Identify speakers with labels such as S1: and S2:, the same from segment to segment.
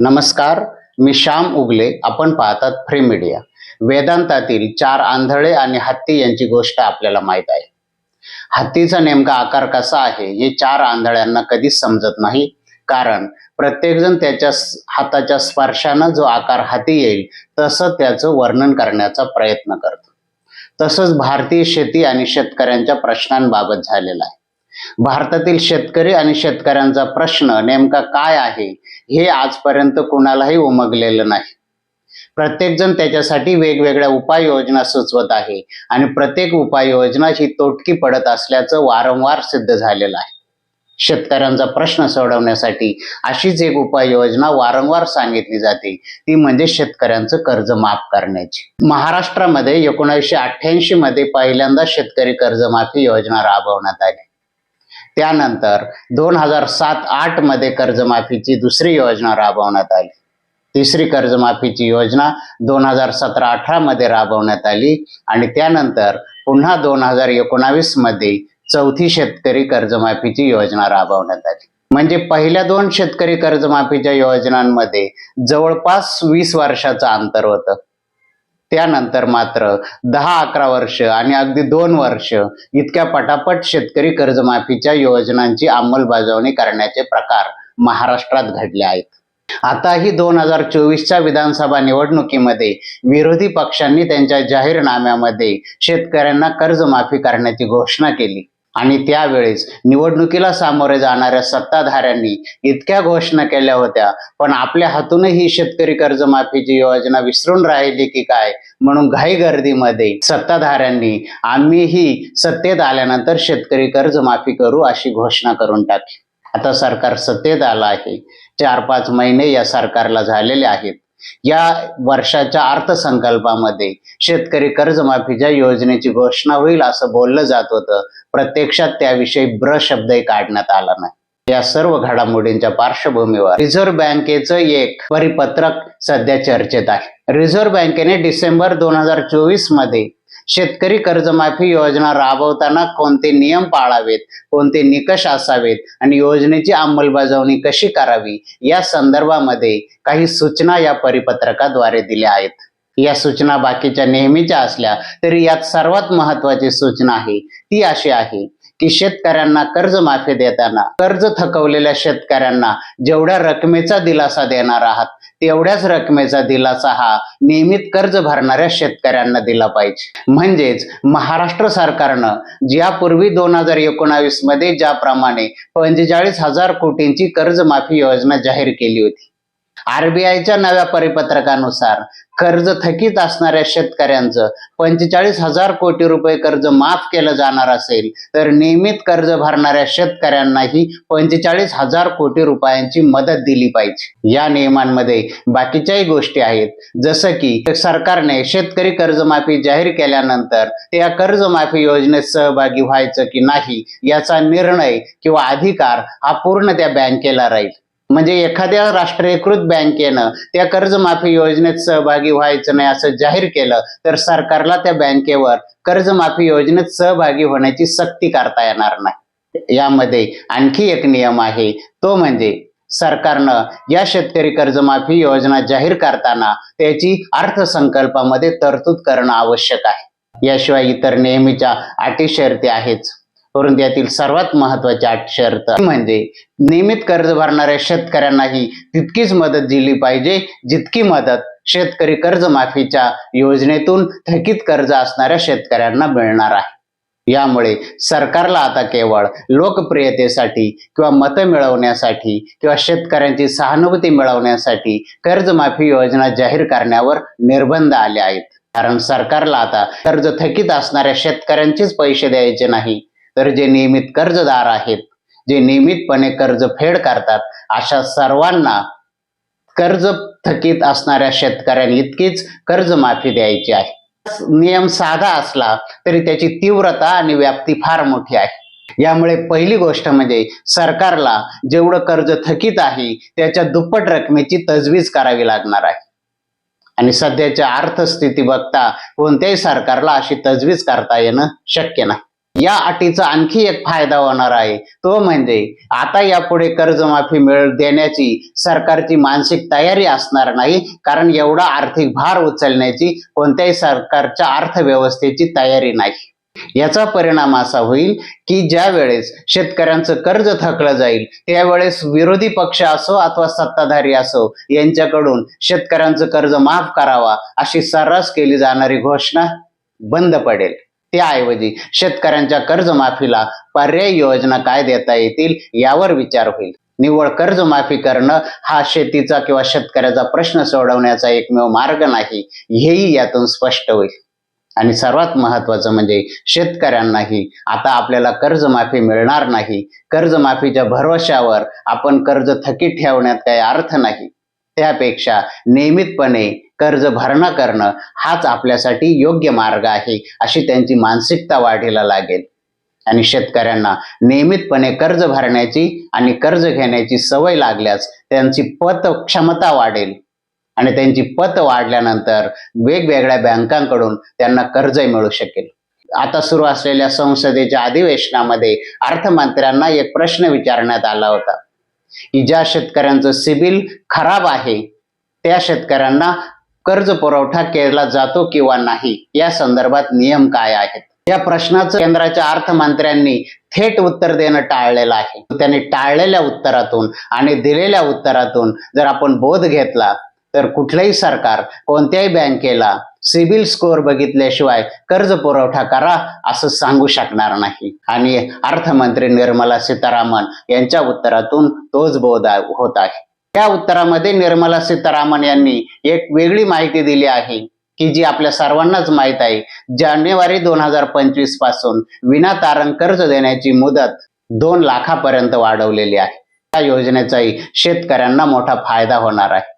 S1: नमस्कार मी श्याम उगले. आपण पाहतात फ्री मीडिया. वेदांतातील चार आंधळे आणि हत्ती यांची गोष्ट आपल्याला माहीत आहे. हत्तीचा नेमका आकार कसा आहे हे चार आंधळ्यांना कधीच समजत नाही. कारण प्रत्येकजण त्याच्या हाताच्या स्पर्शानं जो आकार हाती येईल तसं त्याचं वर्णन करण्याचा प्रयत्न करतो. तसंच भारतीय शेती आणि शेतकऱ्यांच्या प्रश्नांबाबत झालेला आहे. भारतातील शेतकरी आणि शेतकऱ्यांचा प्रश्न नेमका काय आहे हे आजपर्यंत कुणालाही उमगलेलं नाही. प्रत्येकजण त्याच्यासाठी वेगवेगळ्या उपाययोजना सुचवत आहे आणि प्रत्येक उपाययोजना ही तोटकी पडत असल्याचं वारंवार सिद्ध झालेलं आहे. शेतकऱ्यांचा प्रश्न सोडवण्यासाठी अशीच एक उपाययोजना वारंवार सांगितली जाते ती म्हणजे शेतकऱ्यांचं कर्ज माफ करण्याची. महाराष्ट्रामध्ये एकोणीसशे अठ्ठ्याऐंशी मध्ये पहिल्यांदा शेतकरी कर्जमाफी योजना राबवण्यात आली. त्यानंतर दोन हजार सात आठमध्ये कर्जमाफीची दुसरी योजना राबवण्यात आली. तिसरी कर्जमाफीची योजना दोन हजार सतरा अठरा मध्ये राबवण्यात आली आणि त्यानंतर पुन्हा दोन हजार एकोणावीसमध्ये चौथी शेतकरी कर्जमाफीची योजना राबवण्यात आली. म्हणजे पहिल्या दोन शेतकरी कर्जमाफीच्या योजनांमध्ये जवळपास वीस वर्षाचं अंतर होतं. त्यानंतर मात्र दहा अकरा वर्ष आणि अगदी दोन वर्ष इतक्या पटापट शेतकरी कर्जमाफीच्या योजनांची अंमलबजावणी करण्याचे प्रकार महाराष्ट्रात घडले आहेत. आताही दोन हजार चोवीसच्या विधानसभा निवडणुकीमध्ये विरोधी पक्षांनी त्यांच्या जाहीरनाम्यामध्ये शेतकऱ्यांना कर्जमाफी करण्याची घोषणा केली. आणि त्यावेळेस निवडणुकीला सामोरे जाणाऱ्या सत्ताधाऱ्यांनी इतक्या घोषणा केल्या होत्या पण आपल्या हातूनही शेतकरी कर्जमाफीची योजना विसरून राहिली की काय? म्हणून घाई गर्दीमध्ये सत्ताधाऱ्यांनी आम्हीही सत्तेत आल्यानंतर शेतकरी कर्जमाफी करू अशी घोषणा करून टाकली. आता सरकार सत्तेत आलं आहे. चार पाच महिने या सरकारला झालेले आहेत. या वर्षाच्या अर्थसंकल्पामध्ये शेतकरी कर्जमाफीच्या योजनेची घोषणा होईल असं बोललं जात होतं. प्रत्यक्षात त्याविषयी ब्र शब्दही काढण्यात आला नाही. या सर्व घडामोडींच्या पार्श्वभूमीवर रिझर्व्ह बँकेचं एक परिपत्रक सध्या चर्चेत आहे. रिझर्व्ह बँकेने डिसेंबर दोन हजार चोवीसमध्ये शेतकरी कर्जमाफी योजना राबवताना कोणते नियम पाळावेत कोणते निकष असावेत आणि योजनेची अंमलबजावणी कशी करावी या संदर्भामध्ये काही सूचना या परिपत्रकाद्वारे दिल्या आहेत. या सूचना बाकीच्या नेहमीच्या असल्या तरी यात सर्वात महत्वाची सूचना आहे ती अशी आहे की शेतकऱ्यांना कर्जमाफी देताना कर्ज थकवलेल्या शेतकऱ्यांना जेवढ्या रकमेचा दिलासा देणार आहात तेवढ्याच रकमेचा दिलासा हा नियमित कर्ज भरणाऱ्या शेतकऱ्यांना दिला पाहिजे. म्हणजेच महाराष्ट्र सरकारनं ज्यापूर्वी दोन हजार एकोणावीसमध्ये ज्याप्रमाणे पंचेचाळीस हजार कोटींची कर्जमाफी योजना जाहीर केली होती आरबीआयच्या नव्या परिपत्रकानुसार कर्ज थकीत असणाऱ्या शेतकऱ्यांचं पंचेचाळीस हजार कोटी रुपये कर्ज माफ केलं जाणार असेल तर नियमित कर्ज भरणाऱ्या शेतकऱ्यांनाही पंचेचाळीस हजार कोटी रुपयांची मदत दिली पाहिजे. या नियमांमध्ये बाकीच्याही गोष्टी आहेत जसं की सरकारने शेतकरी कर्जमाफी जाहीर केल्यानंतर त्या कर्जमाफी योजनेत सहभागी व्हायचं की नाही याचा निर्णय किंवा अधिकार हा पूर्ण त्या बँकेला राहील. म्हणजे एखाद्या राष्ट्रीयकृत बँकेनं त्या कर्जमाफी योजनेत सहभागी व्हायचं नाही असं जाहीर केलं तर सरकारला त्या बँकेवर कर्जमाफी योजनेत सहभागी होण्याची सक्ती करता येणार नाही. यामध्ये आणखी एक नियम आहे तो म्हणजे सरकारनं या शेतकरी कर्जमाफी योजना जाहीर करताना त्याची अर्थसंकल्पामध्ये तरतूद करणं आवश्यक आहे. याशिवाय इतर नेहमीच्या अटी शर्ती आहेच परंतु यातील सर्वात महत्वाची अट शर्त म्हणजे नियमित कर्ज भरणाऱ्या शेतकऱ्यांनाही तितकीच मदत दिली पाहिजे जितकी मदत शेतकरी कर्जमाफीच्या योजनेतून थकीत कर्ज असणाऱ्या शेतकऱ्यांना मिळणार आहे. यामुळे सरकारला आता केवळ लोकप्रियतेसाठी किंवा मतं मिळवण्यासाठी किंवा शेतकऱ्यांची सहानुभूती मिळवण्यासाठी कर्जमाफी योजना जाहीर करण्यावर निर्बंध आले आहेत. कारण सरकारला आता कर्ज थकीत असणाऱ्या शेतकऱ्यांचेच पैसे द्यायचे नाही तर जे नियमित कर्जदार आहेत जे नियमितपणे कर्ज फेड करतात अशा सर्वांना कर्ज थकीत असणाऱ्या शेतकऱ्यांनी इतकीच कर्जमाफी द्यायची आहे. नियम साधा असला तरी त्याची तीव्रता आणि व्याप्ती फार मोठी आहे. यामुळे पहिली गोष्ट म्हणजे सरकारला जेवढं कर्ज थकीत आहे त्याच्या दुप्पट रकमेची तजवीज करावी लागणार आहे. आणि सध्याच्या अर्थस्थिती बघता कोणत्याही सरकारला अशी तजवीज करता येणं शक्य नाही. या अटीचा आणखी एक फायदा होणार आहे. तो म्हणजे आता यापुढे कर्जमाफी मिळ देण्याची सरकारची मानसिक तयारी असणार नाही कारण एवढा आर्थिक भार उचलण्याची कोणत्याही सरकारच्या अर्थव्यवस्थेची तयारी नाही. याचा परिणाम असा होईल की ज्या वेळेस शेतकऱ्यांचं कर्ज थकलं जाईल त्यावेळेस विरोधी पक्ष असो अथवा सत्ताधारी असो यांच्याकडून शेतकऱ्यांचं कर्ज माफ करावा अशी सर्रास केली जाणारी घोषणा बंद पडेल. त्याऐवजी शेतकऱ्यांच्या कर्जमाफीला पर्याय योजना काय देता येतील यावर विचार होईल. निव्वळ कर्जमाफी करणं हा शेतीचा किंवा शेतकऱ्याचा प्रश्न सोडवण्याचा एकमेव मार्ग नाही हेही यातून स्पष्ट होईल. आणि सर्वात महत्वाचं म्हणजे शेतकऱ्यांनाही आता आपल्याला कर्जमाफी मिळणार नाही. कर्जमाफीच्या भरोश्यावर आपण कर्ज थकीत ठेवण्यात काही अर्थ नाही. त्यापेक्षा नियमितपणे कर्ज भरणा करणं हाच आपल्यासाठी योग्य मार्ग आहे अशी त्यांची मानसिकता वाढीला लागेल. आणि शेतकऱ्यांना नियमितपणे कर्ज भरण्याची आणि कर्ज घेण्याची सवय लागल्यास त्यांची पत क्षमता वाढेल. आणि त्यांची पत वाढल्यानंतर वेगवेगळ्या बँकांकडून त्यांना कर्ज मिळू शकेल. आता सुरू असलेल्या संसदेच्या अधिवेशनामध्ये अर्थमंत्र्यांना एक प्रश्न विचारण्यात आला होता. की ज्या शेतकऱ्यांचं सिबिल खराब आहे त्या शेतकऱ्यांना कर्ज पुरवठा केला जातो किंवा नाही या संदर्भात नियम काय आहेत? या प्रश्नाचं केंद्राच्या अर्थमंत्र्यांनी थेट उत्तर देणं टाळलेलं आहे. त्यांनी टाळलेल्या उत्तरातून आणि दिलेल्या उत्तरातून जर आपण बोध घेतला तर कुठलंही सरकार कोणत्याही बँकेला सिबिल स्कोअर बघितल्याशिवाय कर्ज पुरवठा करा असं सांगू शकणार नाही. आणि अर्थमंत्री निर्मला सीतारामन यांच्या उत्तरातून तोच बोध होत आहे. त्या उत्तरामध्ये निर्मला सीतारामन यांनी एक वेगळी माहिती दिली आहे की जी आपल्या सर्वांनाच माहीत आहे. जानेवारी दोन हजार पंचवीसपासून विनातारण कर्ज देण्याची मुदत दोन लाखापर्यंत वाढवलेली आहे. या योजनेचाही शेतकऱ्यांना मोठा फायदा होणार आहे.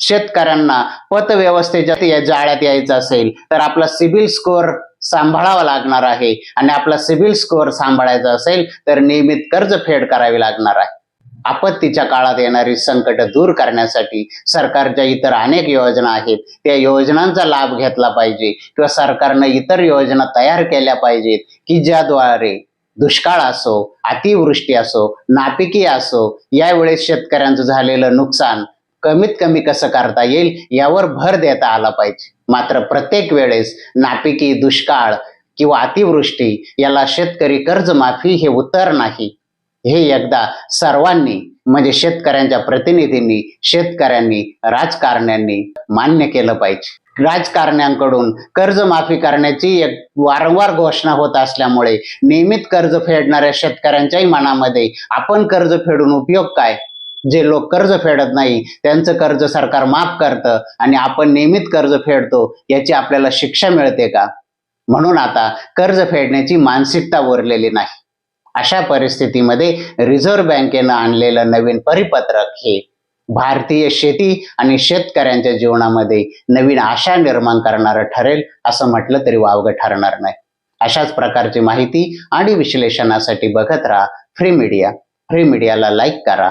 S1: शेतकऱ्यांना पतव्यवस्थेच्या या जाळ्यात यायचं असेल तर आपला सिबिल स्कोअर सांभाळावा लागणार आहे. आणि आपला सिबिल स्कोअर सांभाळायचा असेल तर नियमित कर्ज फेड करावी लागणार आहे. आपत्तीच्या काळात येणारी संकट दूर करण्यासाठी सरकारच्या इतर अनेक योजना आहेत. त्या योजनांचा लाभ घेतला पाहिजे. किंवा सरकारनं इतर योजना तयार केल्या पाहिजेत की ज्याद्वारे दुष्काळ असो अतिवृष्टी असो नापिकी असो यावेळेस शेतकऱ्यांचं झालेलं नुकसान कमीत कमी कसं करता येईल यावर भर देता आला पाहिजे. मात्र प्रत्येक वेळेस नापिकी दुष्काळ किंवा अतिवृष्टी याला शेतकरी कर्जमाफी हे उत्तर नाही. हे एकदा सर्वांनी म्हणजे शेतकऱ्यांच्या प्रतिनिधींनी शेतकऱ्यांनी राजकारण्यांनी मान्य केलं पाहिजे. राजकारण्यांकडून कर्जमाफी करण्याची एक वारंवार घोषणा होत असल्यामुळे नियमित कर्ज फेडणाऱ्या शेतकऱ्यांच्याही मनामध्ये आपण कर्ज फेडून उपयोग काय? जे लोक कर्ज फेडत नाही त्यांचं कर्ज सरकार माफ करतं आणि आपण नियमित कर्ज फेडतो याची आपल्याला शिक्षा मिळते का? म्हणून आता कर्ज फेडण्याची मानसिकता उरलेली नाही. अशा परिस्थितीमध्ये रिझर्व्ह बँकेनं आणलेलं नवीन परिपत्रक हे भारतीय शेती आणि शेतकऱ्यांच्या जीवनामध्ये नवीन आशा निर्माण करणारं ठरेल असं म्हटलं तरी वावगं ठरणार नाही. अशाच प्रकारची माहिती आणि विश्लेषणासाठी बघत राहा फ्री मीडिया. फ्री मीडियाला लाईक करा